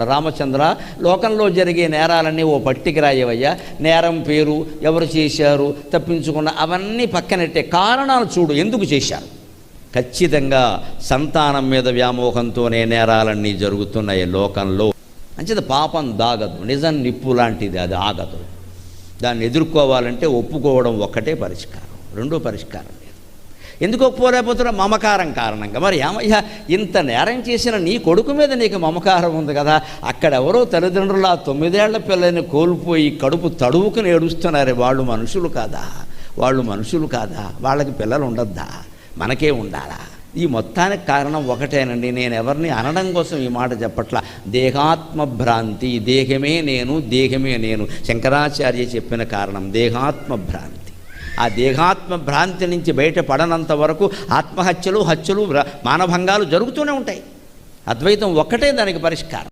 రామచంద్ర లోకంలో జరిగే నేరాలన్నీ ఓ పట్టికి రాయవయ్యా. నేరం పేరు ఎవరు చేశారు తప్పించుకున్న అవన్నీ పక్కనెట్టే కారణాలు చూడు ఎందుకు చేశారు? ఖచ్చితంగా సంతానం మీద వ్యామోహంతోనే నేరాలన్నీ జరుగుతున్నాయి లోకంలో. అంచేది పాపం దాగదు. నిజం నిప్పు లాంటిది అది ఆగదు. దాన్ని ఎదుర్కోవాలంటే ఒప్పుకోవడం ఒక్కటే పరిష్కారం. రెండో పరిష్కారం. ఎందుకు ఒప్పుకోలేకపోతున్నా మమకారం కారణంగా. మరి ఏమయ్యా ఇంత నేరం చేసిన నీ కొడుకు మీద నీకు మమకారం ఉంది కదా అక్కడెవరో తల్లిదండ్రులు ఆ తొమ్మిదేళ్ళ పిల్లని కోల్పోయి కడుపు తడువుకుని ఏడుస్తున్నారే. వాళ్ళు మనుషులు కాదా? వాళ్ళు మనుషులు కాదా? వాళ్ళకి పిల్లలు ఉండద్దా? మనకే ఉండాలా? ఈ మొత్తానికి కారణం ఒకటేనండి. నేను ఎవరిని అనడం కోసం ఈ మాట చెప్పట్ల. దేహాత్మ భ్రాంతి దేహమే నేను దేహమే నేను. శంకరాచార్య చెప్పిన కారణం దేహాత్మ భ్రాంతి. ఆ దేహాత్మ భ్రాంతి నుంచి బయటపడనంత వరకు ఆత్మహత్యలు హత్యలు మానభంగాలు జరుగుతూనే ఉంటాయి. అద్వైతం ఒక్కటే దానికి పరిష్కారం.